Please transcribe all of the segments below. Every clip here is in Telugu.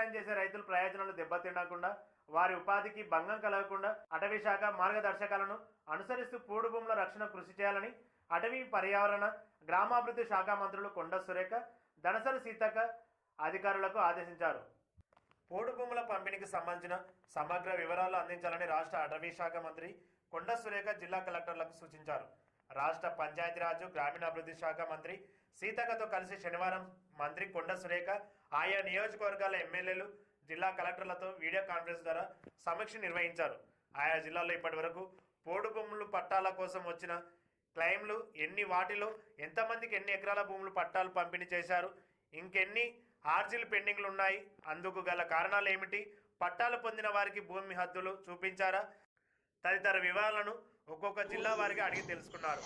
వ్యవసాయం చేసే రైతుల ప్రయోజనాలు దెబ్బతినకుండా వారి ఉపాధికి భంగం కలగకుండా అటవీ శాఖ మార్గదర్శకాలను అనుసరిస్తూ పూడు భూముల రక్షణ కృషి చేయాలని అటవీ పర్యావరణ గ్రామాభివృద్ధి శాఖ మంత్రులు కొండ సురేఖ దనసరి సీతక్క అధికారులకు ఆదేశించారు. పోడు భూముల పంపిణీకి సంబంధించిన సమగ్ర వివరాలు అందించాలని రాష్ట్ర అటవీ శాఖ మంత్రి కొండ సురేఖ జిల్లా కలెక్టర్లకు సూచించారు. రాష్ట్ర పంచాయతీరాజ్ గ్రామీణాభివృద్ధి శాఖ మంత్రి సీతక్కతో కలిసి శనివారం మంత్రి కొండ సురేఖ ఆయా నియోజకవర్గాల ఎమ్మెల్యేలు జిల్లా కలెక్టర్లతో వీడియో కాన్ఫరెన్స్ ద్వారా సమీక్ష నిర్వహించారు. ఆయా జిల్లాల్లో ఇప్పటివరకు పోడు భూములు పట్టాల కోసం వచ్చిన క్లెయిమ్లు ఎన్ని వాటిలో ఎంతమందికి ఎన్ని ఎకరాల భూములు పట్టాలు పంపిణీ చేశారు ఇంకెన్ని ఆర్జీలు పెండింగ్లు ఉన్నాయి అందుకు గల కారణాలు ఏమిటి పట్టాలు పొందిన వారికి భూమి హద్దులు చూపించారా తదితర వివరాలను ఒక్కొక్క జిల్లా వారికి అడిగి తెలుసుకున్నారు.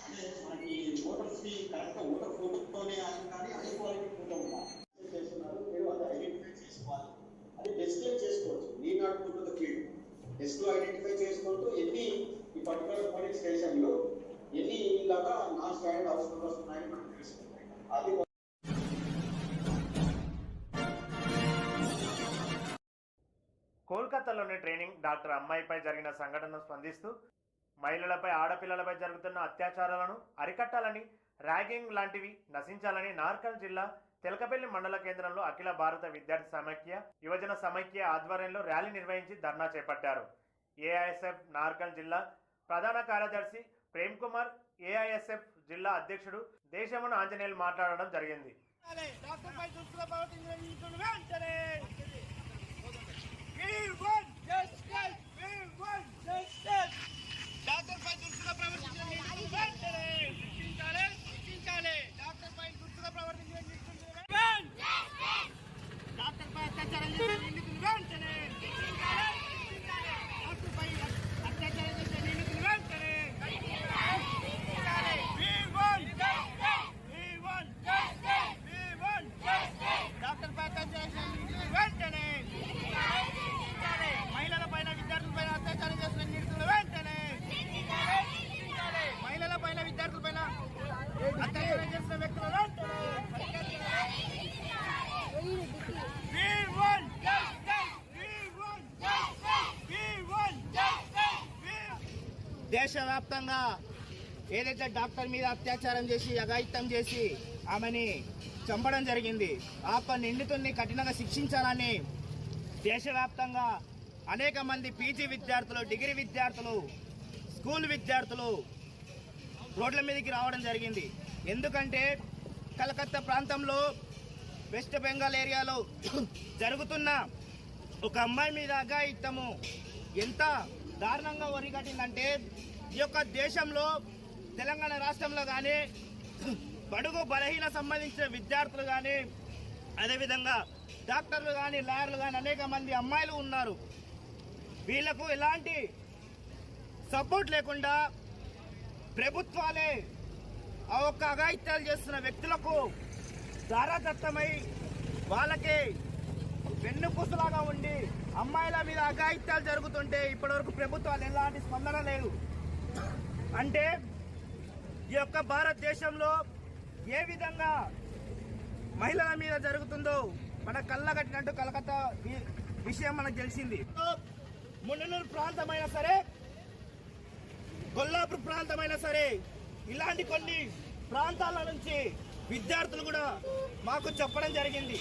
ఫోటోనే మనకి కానీ హై క్వాలిటీ ఫోటో ఉండాలి చేస్తున్నారు. మీరు అది ఐడెంటిఫై చేసుకోవాలి. అది డిస్ప్లే చేసుకోవచ్చు. Need not go to the field. Just identify చేసుకుంటూ ఎన్ని ఈ పర్టికులర్ పోలింగ్ స్టేషన్లో ఎన్ని ఇలాగా నాన్ స్టాండర్డ్ హౌస్ నెంబర్స్ ఉన్నాయని మనకు తెలుసుకుంటాయి అది కోల్కతాలోని ట్రైనింగ్ డాక్టర్ అమ్మాయిపై జరిగిన సంఘటనను స్పందిస్తూ మహిళలపై ఆడపిల్లలపై జరుగుతున్న అత్యాచారాలను అరికట్టాలని ర్యాగింగ్ లాంటివి నశించాలని నార్కల్ జిల్లా తెలకపల్లి మండల కేంద్రంలో అఖిల భారత విద్యార్థి సమైక్య యువజన సమైక్య ఆధ్వర్యంలో ర్యాలీ నిర్వహించి ధర్నా చేపట్టారు. ఏఐఎస్ఎఫ్ నార్కల్ జిల్లా ప్రధాన కార్యదర్శి ప్రేమ్ కుమార్ ఏఐఎస్ఎఫ్ జిల్లా అధ్యక్షుడు దేశమున ఆంజనేయులు మాట్లాడడం జరిగింది. దేశవ్యాప్తంగా ఏదైతే డాక్టర్ మీద అత్యాచారం చేసి అఘాయిత్యం చేసి ఆమెని చంపడం జరిగింది ఆ ప నిందితుల్ని కఠినంగా శిక్షించాలని దేశవ్యాప్తంగా అనేక మంది పీజీ విద్యార్థులు డిగ్రీ విద్యార్థులు స్కూల్ విద్యార్థులు రోడ్ల మీదకి రావడం జరిగింది. ఎందుకంటే కలకత్తా ప్రాంతంలో వెస్ట్ బెంగాల్ ఏరియాలో జరుగుతున్న ఒక అమ్మాయి మీద అఘాయిత్యము ఎంత దారుణంగా ఒరిగట్టిందంటే ఈ యొక్క దేశంలో తెలంగాణ రాష్ట్రంలో కానీ బడుగు బలహీన సంబంధించిన విద్యార్థులు కానీ అదేవిధంగా డాక్టర్లు కానీ లాయర్లు కానీ అనేక మంది అమ్మాయిలు ఉన్నారు. వీళ్ళకు ఎలాంటి సపోర్ట్ లేకుండా ప్రభుత్వాలే ఆ ఒక్క అఘాయిత్యాలు చేస్తున్న వ్యక్తులకు దారాదత్తమై వాళ్ళకి వెన్నుపూసలాగా ఉండి అమ్మాయిల మీద అఘాయిత్యాలు జరుగుతుంటే ఇప్పటివరకు ప్రభుత్వాలు ఎలాంటి స్పందన లేదు అంటే ఈ యొక్క భారతదేశంలో ఏ విధంగా మహిళల మీద జరుగుతుందో మన కళ్ళ కట్టినట్టు కలకత్తా వి- విషయం మనకు తెలిసింది. మున్ననూరు ప్రాంతమైనా సరే కొల్లాపూర్ ప్రాంతమైనా సరే ఇలాంటి కొన్ని ప్రాంతాల నుంచి విద్యార్థులు కూడా మాకు చెప్పడం జరిగింది.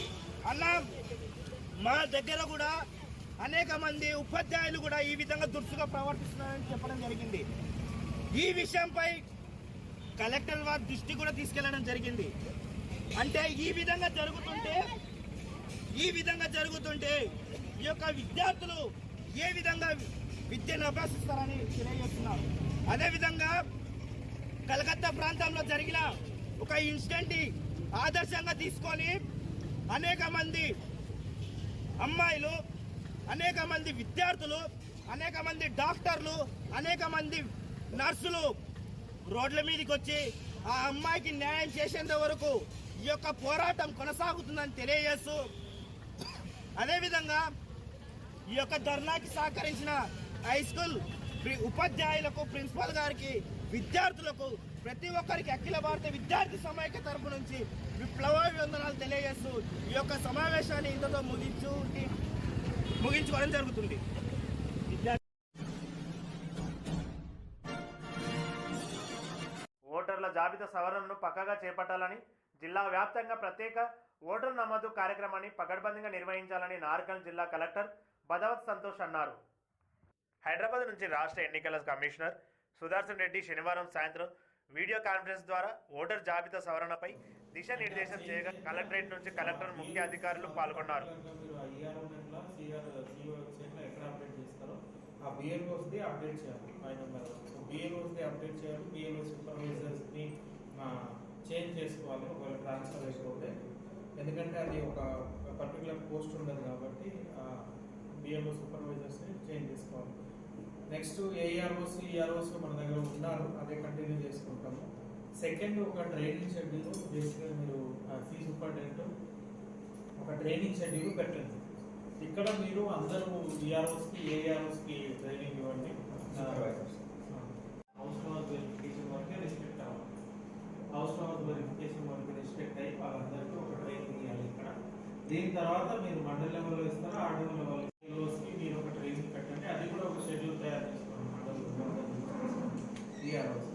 అన్న మా దగ్గర కూడా అనేక మంది ఉపాధ్యాయులు కూడా ఈ విధంగా దురుసుగా ప్రవర్తిస్తున్నారని చెప్పడం జరిగింది. ఈ విషయంపై కలెక్టర్ వారి దృష్టి కూడా తీసుకెళ్ళడం జరిగింది. అంటే ఈ విధంగా జరుగుతుంటే ఈ విధంగా జరుగుతుంటే ఈ యొక్క విద్యార్థులు ఏ విధంగా విద్యను అభ్యసిస్తారని తెలియజేస్తున్నారు. అదేవిధంగా కలకత్తా ప్రాంతంలో జరిగిన ఒక ఇన్సిడెంట్ ఆదర్శంగా తీసుకొని అనేక మంది అమ్మాయిలు అనేక మంది విద్యార్థులు అనేక మంది డాక్టర్లు అనేక మంది నర్సులు రోడ్ల మీదకి వచ్చి ఆ అమ్మాయికి న్యాయం చేసేంత వరకు ఈ యొక్క పోరాటం కొనసాగుతుందని తెలియజేస్తూ అదేవిధంగా ఈ యొక్క ధర్నాకి సహకరించిన హై స్కూల్ ప్రి- ఉపాధ్యాయులకు ప్రిన్సిపల్ గారికి విద్యార్థులకు ప్రతి ఒక్కరికి అఖిల భారత విద్యార్థి సమైక్య తరపు నుంచి విప్లవాభివందనాలు తెలియజేస్తూ ఈ యొక్క సమావేశాన్ని ఇంతతో ముగించు ముగించుకోవడం జరుగుతుంది. జాబితా సవరణను పక్కగా చేపట్టాలని జిల్లా వ్యాప్తంగా ప్రత్యేక ఓటర్ నమోదు కార్యక్రమాన్ని పకడ్బందీగా నిర్వహించాలని నార్కల్ జిల్లా కలెక్టర్ బదవత్ సంతోష్ అన్నారు. హైదరాబాద్ నుంచి రాష్ట్ర ఎన్నికల కమిషనర్ సుదర్శన్ రెడ్డి శనివారం సాయంత్రం వీడియో కాన్ఫరెన్స్ ద్వారా ఓటర్ జాబితా సవరణపై దిశానిర్దేశం చేయగా కలెక్టరేట్ నుంచి కలెక్టర్ ముఖ్య అధికారులు పాల్గొన్నారు. ఆ బిఎల్ఓస్ది అప్డేట్ చేయాలి. ఫైవ్ నెంబర్ బిఎల్ఓస్ని అప్డేట్ చేయాలి. బిఎల్ఓ సూపర్వైజర్స్ని చేంజ్ చేసుకోవాలి ఒకవేళ ట్రాన్స్ఫర్ అయిపోతే. ఎందుకంటే అది ఒక పర్టికులర్ పోస్ట్ ఉండదు కాబట్టి బిఎల్ఓ సూపర్వైజర్స్ని చేంజ్ చేసుకోవాలి. నెక్స్ట్ ఏఆర్ఓస్ ఈఆర్ఓస్ మన దగ్గర ఉన్నారు. అదే కంటిన్యూ చేసుకుంటాము. సెకండ్ ఒక ట్రైనింగ్ షెడ్యూల్ బేసిక్గా మీరు ఫీ సూపరింటెండెంట్ ఒక ట్రైనింగ్ షెడ్యూల్ పెట్టండి. ఇక్కడ మీరు అందరూ ఈఆర్ఓస్కి ఏఆర్ఓస్కి ట్రైనింగ్ ఇవ్వండి హౌస్ హౌస్ వెరిఫికేషన్ వరకే రెస్పెక్ట్ అవ్వాలి హౌస్ ఆఫ్ వెరిఫికేషన్ వరకు రిస్ట్రిక్ట్ అయ్యి వాళ్ళందరికీ ఒక ట్రైనింగ్ ఇవ్వాలి ఇక్కడ. దీని తర్వాత మీరు మండల లెవెల్లో ఇస్తారా ఆర్డర్ లెవెల్కి మీరు ఒక ట్రైనింగ్ పెట్టండి. అది కూడా ఒక షెడ్యూల్ తయారు చేసుకోండి మండల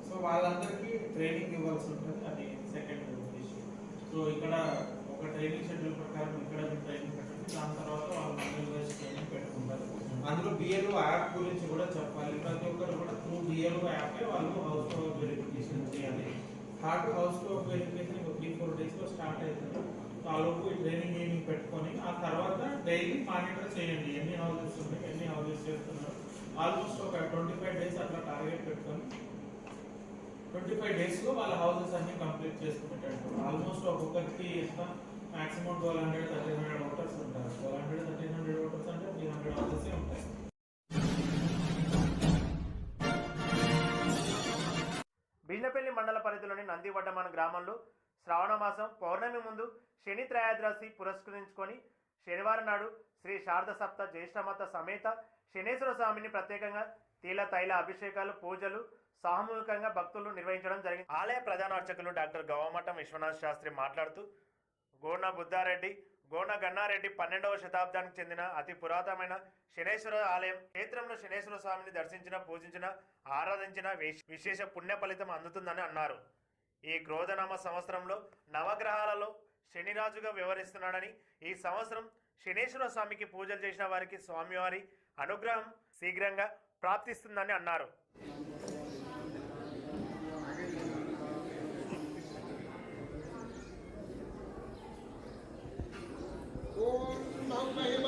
సో వాళ్ళందరికీ ట్రైనింగ్ ఇవ్వాల్సి ఉంటుంది. అది సెకండ్ ఇష్యూ సో ఇక్కడ ఒక ట్రైనింగ్ షెడ్యూల్ ప్రకారం ఇక్కడ ట్రైనింగ్ పెట్టండి. దాని తర్వాత వాళ్ళు మండల వైజ్ ట్రైనింగ్ పెట్టుకుంటారు. అందులో బిఎల్ఓ యాప్ గురించి కూడా చెప్పాలి. ప్రతి ఒక్కరు కూడా త్రూ బిఎల్ఓ యాపే వాళ్ళు హౌస్ టు హౌస్ వెరిఫికేషన్ చేయాలి. హార్ట్ హౌస్ ఒక హౌస్ వెరిఫికేషన్ త్రీ ఫోర్ డేస్లో స్టార్ట్ అవుతుంది ఆ లోపు ట్రైనింగ్ మీటింగ్ పెట్టుకొని ఆ తర్వాత డైలీ మానిటర్ చేయండి. ఎన్ని హౌసెస్ ఉన్నాయి ఎన్ని హౌసెస్ చేస్తున్నారు. ఆల్మోస్ట్ ఒక ట్వంటీ ఫైవ్ డేస్ అట్లా టార్గెట్ పెట్టుకొని ట్వంటీ ఫైవ్ డేస్లో వాళ్ళ హౌసెస్ అన్ని కంప్లీట్ చేసుకునేటట్టు ఆల్మోస్ట్ ఒక్కొక్కరికి ఎంత? Maximum twelve hundred thirteen hundred voters ఉంటారు. Twelve hundred thirteen hundred voters అంటే త్రీ హండ్రెడ్ హౌజెస్ ఉంటాయి. బిజినపల్లి మండల పరిధిలోని నందివడ్డమాన గ్రామంలో శ్రావణమాసం పౌర్ణమి ముందు శని త్రయాద్రాసి పురస్కరించుకొని శనివారం నాడు శ్రీ శారద సప్త జ్యేష్ఠమాత సమేత శనేశ్వర స్వామిని ప్రత్యేకంగా తీల తైల అభిషేకాలు పూజలు సామూహికంగా భక్తులు నిర్వహించడం జరిగింది. ఆలయ ప్రధాన అర్చకులు డాక్టర్ గవమఠం విశ్వనాథ్ శాస్త్రి మాట్లాడుతూ గోన బుద్ధారెడ్డి గోన గన్నారెడ్డి పన్నెండవ శతాబ్దానికి చెందిన అతి పురాతనమైన శనేశ్వర ఆలయం. క్షేత్రంలో శనేశ్వర స్వామిని దర్శించిన పూజించిన ఆరాధించిన విశేష పుణ్య ఫలితం అందుతుందని అన్నారు. ఈ క్రోధనామ సంవత్సరంలో నవగ్రహాలలో శనిరాజుగా వ్యవహరిస్తున్నాడని ఈ సంవత్సరం శనేశ్వర స్వామికి పూజలు చేసిన వారికి స్వామివారి అనుగ్రహం శీఘ్రంగా ప్రాప్తిస్తుందని అన్నారు. Salve aí,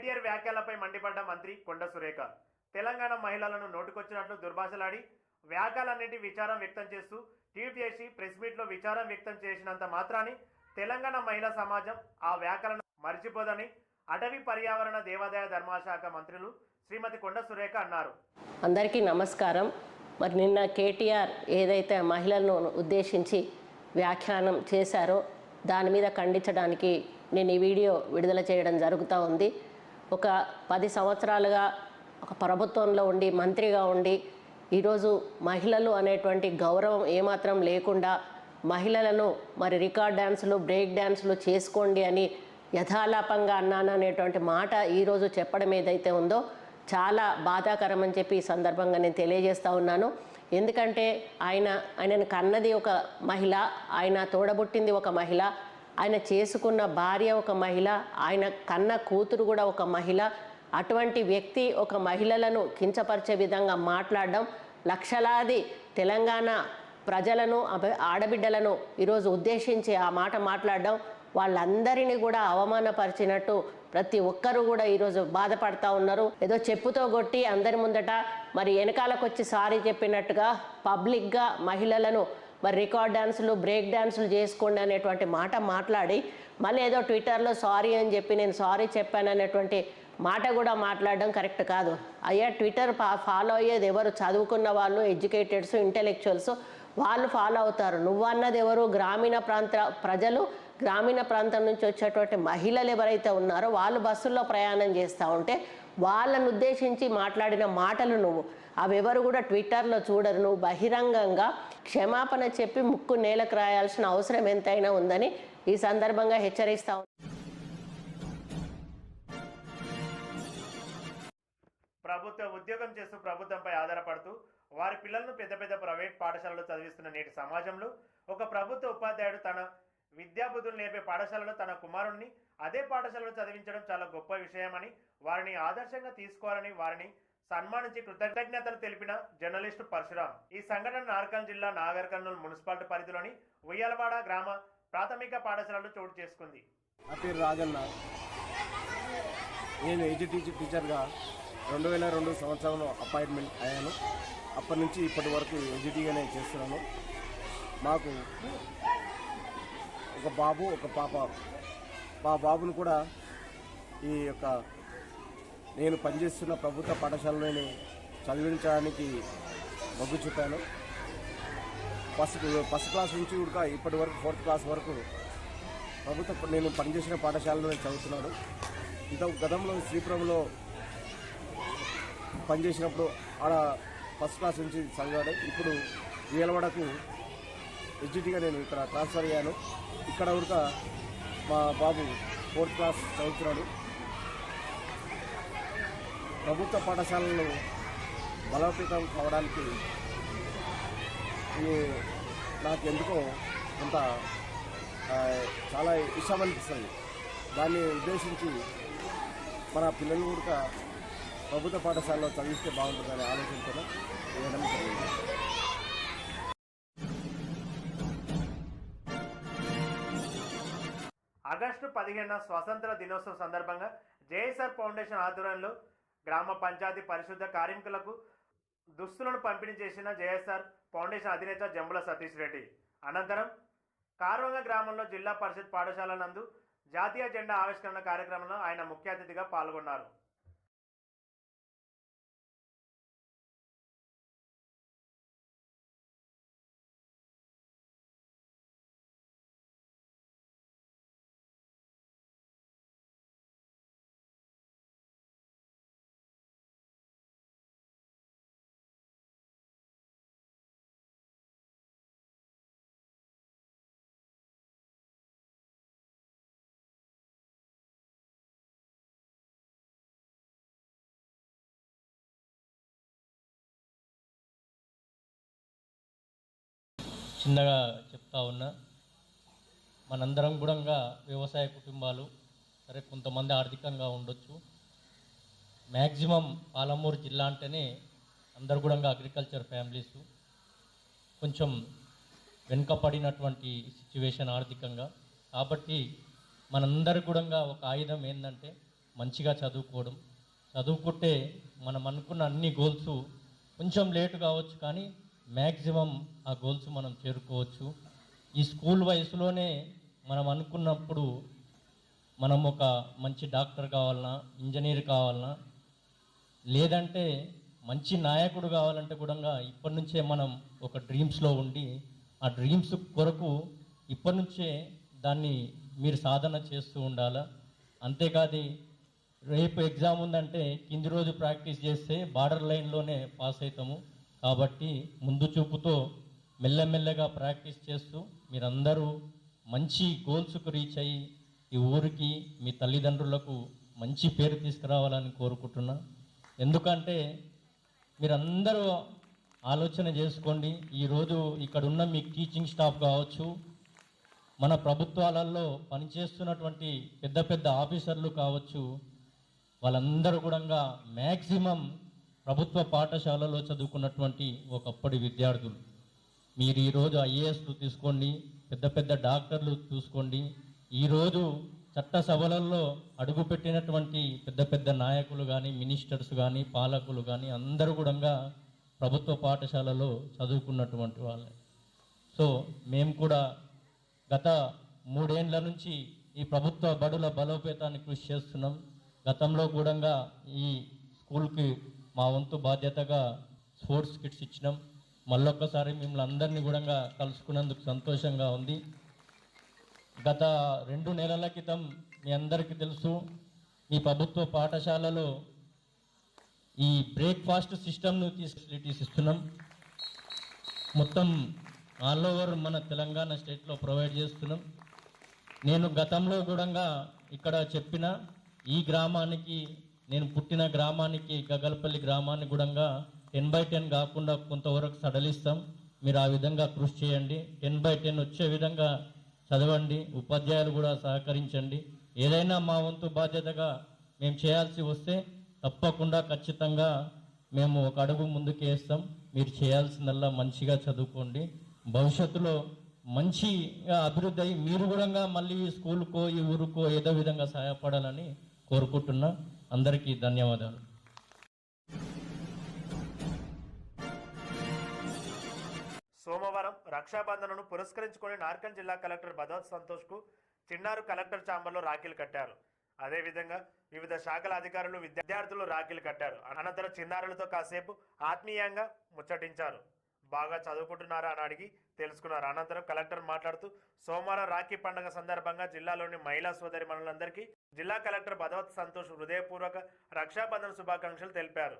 కేటీఆర్ వ్యాఖ్యలపై మండిపడ్డ మంత్రి కొండ సురేఖ. తెలంగాణ మహిళలను నోటుకొచ్చినట్లు దుర్భాషలాడి వ్యాఖ్యలన్నింటి విచారం వ్యక్తం చేస్తూ ట్వీట్ చేసి ప్రెస్ మీట్లో విచారం వ్యక్తం చేసినంత మాత్రాన్ని తెలంగాణ మహిళా సమాజం ఆ వ్యాఖ్యలను మరిచిపోదని అటవీ పర్యావరణ దేవాదాయ ధర్మశాఖ మంత్రులు శ్రీమతి కొండ సురేఖ అన్నారు. అందరికీ నమస్కారం. మరి నిన్న కేటీఆర్ ఏదైతే మహిళలను ఉద్దేశించి వ్యాఖ్యానం చేశారో దాని మీద ఖండించడానికి నేను ఈ వీడియో విడుదల చేయడం జరుగుతూ ఉంది. ఒక పది సంవత్సరాలుగా ఒక ప్రభుత్వంలో ఉండి మంత్రిగా ఉండి ఈరోజు మహిళలు అనేటువంటి గౌరవం ఏమాత్రం లేకుండా మహిళలను మరి రికార్డ్ డ్యాన్సులు బ్రేక్ డ్యాన్సులు చేసుకోండి అని యథాలాపంగా అన్నాను అనేటువంటి మాట ఈరోజు చెప్పడం ఏదైతే ఉందో చాలా బాధాకరం అని చెప్పి ఈ సందర్భంగా నేను తెలియజేస్తూ ఉన్నాను. ఎందుకంటే ఆయన ఆయనను కన్నది ఒక మహిళ ఆయన తోడబుట్టింది ఒక మహిళ ఆయన చేసుకున్న భార్య ఒక మహిళ ఆయన కన్న కూతురు కూడా ఒక మహిళ. అటువంటి వ్యక్తి ఒక మహిళలను కించపరిచే విధంగా మాట్లాడడం లక్షలాది తెలంగాణ ప్రజలను ఆడబిడ్డలను ఈరోజు ఉద్దేశించి ఆ మాట మాట్లాడడం వాళ్ళందరినీ కూడా అవమానపరిచినట్టు ప్రతి ఒక్కరూ కూడా ఈరోజు బాధపడతా ఉన్నారు. ఏదో చెప్పుతో కొట్టి అందరి ముందట మరి వెనకాలకు వచ్చి సారీ చెప్పినట్టుగా పబ్లిక్గా మహిళలను మరి రికార్డ్ డ్యాన్సులు బ్రేక్ డ్యాన్సులు చేసుకోండి అనేటువంటి మాట మాట్లాడి మళ్ళీ ఏదో ట్విట్టర్లో సారీ అని చెప్పి నేను సారీ చెప్పాను అనేటువంటి మాట కూడా మాట్లాడడం కరెక్ట్ కాదు. అయ్యా ట్విట్టర్ ఫాలో అయ్యేది ఎవరు? చదువుకున్న వాళ్ళు ఎడ్యుకేటెడ్స్ ఇంటెలెక్చువల్స్ వాళ్ళు ఫాలో అవుతారు. నువ్వు అన్నది ఎవరు? గ్రామీణ ప్రాంత ప్రజలు గ్రామీణ ప్రాంతం నుంచి వచ్చేటువంటి మహిళలు ఎవరైతే ఉన్నారో వాళ్ళు బస్సుల్లో ప్రయాణం చేస్తూ ఉంటే వాళ్ళను ఉద్దేశించి మాట్లాడిన మాటలు నువ్వు. అవెవరు కూడా ట్విట్టర్లో చూడరు. నువ్వు బహిరంగంగా క్షమాపణ చెప్పి ముక్కు నేలకు రాయాల్సిన అవసరం ఎంతైనా ఉందని ఈ సందర్భంగా హెచ్చరిస్తా ప్రభుత్వ ఉద్యోగం చేస్తూ ప్రభుత్వంపై ఆధారపడుతూ వారి పిల్లలను పెద్ద పెద్ద ప్రైవేట్ పాఠశాలలో చదివిస్తున్న నేటి సమాజంలో ఒక ప్రభుత్వ ఉపాధ్యాయుడు తన విద్యాబుద్ధులు నేర్పే పాఠశాలలో తన కుమారుణ్ణి అదే పాఠశాలలో చదివించడం చాలా గొప్ప విషయమని వారిని ఆదర్శంగా తీసుకోవాలని వారిని సన్మానించి కృతజ్ఞతలు తెలిపిన జర్నలిస్టు పరశురాం ఈ సంఘటన నార్కల్ జిల్లా నాగర్ కర్నూలు మున్సిపాలిటీ పరిధిలోని ఉయ్యాలవాడ గ్రామ ప్రాథమిక పాఠశాలలో చోటు చేసుకుంది. నా పేరు రాజన్న. నేను ఏజీ టీచర్గా రెండు వేల రెండు సంవత్సరంలో అపాయింట్మెంట్ అయ్యాను. అప్పటి నుంచి ఇప్పటి వరకు ఏజీటీగానే చేస్తున్నాను. మాకు ఒక బాబు ఒక పాప. మా బాబును కూడా ఈ యొక్క నేను పనిచేస్తున్న ప్రభుత్వ పాఠశాలలోనే చదివించడానికి మొగ్గు చూపాను. ఫస్ట్ ఫస్ట్ క్లాస్ నుంచి కూడా ఇప్పటి వరకు ఫోర్త్ క్లాస్ వరకు ప్రభుత్వ నేను పనిచేసిన పాఠశాలలో చదువుతున్నాను. ఇంత గతంలో శ్రీపురంలో పనిచేసినప్పుడు ఆడ ఫస్ట్ క్లాస్ నుంచి చదివాడు ఇప్పుడు వీలవాడకు ఎడ్జిటీగా నేను ఇక్కడ ట్రాన్స్ఫర్ అయ్యాను. ఇక్కడ ఉడక మా బాబు ఫోర్త్ క్లాస్ చదువుతున్నాడు. ప్రభుత్వ పాఠశాలలు బలోపేతం కావడానికి నాకు ఎందుకో కొంత చాలా ఇష్టం అనిపిస్తుంది. దాన్ని ఉద్దేశించి మన పిల్లలు కూడా ప్రభుత్వ పాఠశాలలో చదివిస్తే బాగుంటుందనే ఆలోచనతో వేయడం జరిగింది. ఆగస్టు పదిహేను స్వాతంత్ర దినోత్సవం సందర్భంగా జేఎస్ఆర్ ఫౌండేషన్ ఆధ్వర్యంలో గ్రామ పంచాయతీ పరిశుద్ధ కార్మికులకు దుస్తులను పంపిణీ చేసిన జేఎస్ఆర్ ఫౌండేషన్ అధినేత జంబుల సతీష్ రెడ్డి. అనంతరం కారువంగ గ్రామంలో జిల్లా పరిషత్ పాఠశాల నందు జాతీయ జెండా ఆవిష్కరణ కార్యక్రమంలో ఆయన ముఖ్య అతిథిగా పాల్గొన్నారు. చిన్నగా చెప్తా ఉన్నా మనందరం కూడా వ్యవసాయ కుటుంబాలు సరే కొంతమంది ఆర్థికంగా ఉండొచ్చు. మ్యాక్సిమం పాలమూరు జిల్లా అంటేనే అందరు కూడా అగ్రికల్చర్ ఫ్యామిలీస్. కొంచెం వెనుకపడినటువంటి సిచ్యువేషన్ ఆర్థికంగా. కాబట్టి మనందరి కూడా ఒక ఆయుధం ఏంటంటే మంచిగా చదువుకోవడం. చదువుకుంటే మనం అనుకున్న అన్ని గోల్స్ కొంచెం లేటు కావచ్చు కానీ మ్యాక్సిమం ఆ గోల్స్ మనం చేరుకోవచ్చు. ఈ స్కూల్ వయసులోనే మనం అనుకున్నప్పుడు మనం ఒక మంచి డాక్టర్ కావాలన్నా ఇంజనీర్ కావాలన్నా లేదంటే మంచి నాయకుడు కావాలంటే కూడా ఇప్పటి నుంచే మనం ఒక డ్రీమ్స్లో ఉండి ఆ డ్రీమ్స్ కొరకు ఇప్పటి నుంచే దాన్ని మీరు సాధన చేస్తూ ఉండాలా? అంతేకాదు రేపు ఎగ్జామ్ ఉందంటే కింది రోజు ప్రాక్టీస్ చేస్తే బార్డర్ లైన్లోనే పాస్ అవుతాము కాబట్టి ముందు చూపుతో మెల్లమెల్లగా ప్రాక్టీస్ చేస్తూ మీరందరూ మంచి గోల్స్కు రీచ్ అయ్యి ఈ ఊరికి మీ తల్లిదండ్రులకు మంచి పేరు తీసుకురావాలని కోరుకుంటున్నా. ఎందుకంటే మీరందరూ ఆలోచన చేసుకోండి ఈరోజు ఇక్కడ ఉన్న మీ టీచింగ్ స్టాఫ్ కావచ్చు మన ప్రభుత్వాలలో పనిచేస్తున్నటువంటి పెద్ద పెద్ద ఆఫీసర్లు కావచ్చు వాళ్ళందరూ కూడా మ్యాక్సిమం ప్రభుత్వ పాఠశాలలో చదువుకున్నటువంటి ఒకప్పటి విద్యార్థులు. మీరు ఈరోజు ఐఏఎస్లు తీసుకోండి పెద్ద పెద్ద డాక్టర్లు చూసుకోండి. ఈరోజు చట్ట సభలలో అడుగుపెట్టినటువంటి పెద్ద పెద్ద నాయకులు కానీ మినిస్టర్స్ కానీ పాలకులు కానీ అందరూ కూడా ప్రభుత్వ పాఠశాలలో చదువుకున్నటువంటి వాళ్ళే. సో మేము కూడా గత మూడేండ్ల నుంచి ఈ ప్రభుత్వ బడుల బలోపేతానికి కృషి చేస్తున్నాం. గతంలో కూడా ఈ స్కూల్కి మా వంతు బాధ్యతగా స్పోర్ట్స్ కిట్స్ ఇచ్చినాం. మళ్ళొక్కసారి మిమ్మల్ని అందరినీ కూడా కలుసుకున్నందుకు సంతోషంగా ఉంది. గత రెండు నెలల క్రితం మీ అందరికీ తెలుసు ఈ ప్రభుత్వ పాఠశాలలో ఈ బ్రేక్ఫాస్ట్ సిస్టమ్ను తీసు ఫెసిలిటీస్ ఇస్తున్నాం. మొత్తం ఆల్ ఓవర్ మన తెలంగాణ స్టేట్లో ప్రొవైడ్ చేస్తున్నాం. నేను గతంలో కూడా ఇక్కడ చెప్పిన ఈ గ్రామానికి నేను పుట్టిన గ్రామానికి గగల్పల్లి గ్రామాన్ని కూడా టెన్ బై టెన్ కాకుండా కొంతవరకు సడలిస్తాం. మీరు ఆ విధంగా కృషి చేయండి. టెన్ బై టెన్ వచ్చే విధంగా చదవండి. ఉపాధ్యాయులు కూడా సహకరించండి. ఏదైనా మా వంతు బాధ్యతగా మేము చేయాల్సి వస్తే తప్పకుండా ఖచ్చితంగా మేము ఒక అడుగు ముందుకు వేస్తాం. మీరు చేయాల్సిందల్లా మంచిగా చదువుకోండి. భవిష్యత్తులో మంచిగా అభివృద్ధి అయ్యి మీరు కూడా మళ్ళీ ఈ స్కూల్కో ఈ ఊరుకో ఏదో విధంగా సహాయపడాలని కోరుకుంటున్నా. అందరికీ ధన్యవాదాలు. సోమవారం రక్షాబంధనను పురస్కరించుకొని నార్కల్ జిల్లా కలెక్టర్ భగవత్ సంతోష్కు చిన్నారు కలెక్టర్ ఛాంబర్లో రాఖీలు కట్టారు. అదేవిధంగా వివిధ శాఖల అధికారులు విద్యార్థులు రాఖీలు కట్టారు. అనంతరం చిన్నారులతో కాసేపు ఆత్మీయంగా ముచ్చటించారు. బాగా చదువుకుంటున్నారా అని అడిగి తెలుసుకున్నారు. అనంతరం కలెక్టర్ మాట్లాడుతూ సోమవారం రాఖీ పండుగ సందర్భంగా జిల్లాలోని మహిళా సోదరి మనులందరికీ జిల్లా కలెక్టర్ భగవత్ సంతోష్ హృదయపూర్వక రక్షాబంధన శుభాకాంక్షలు తెలిపారు.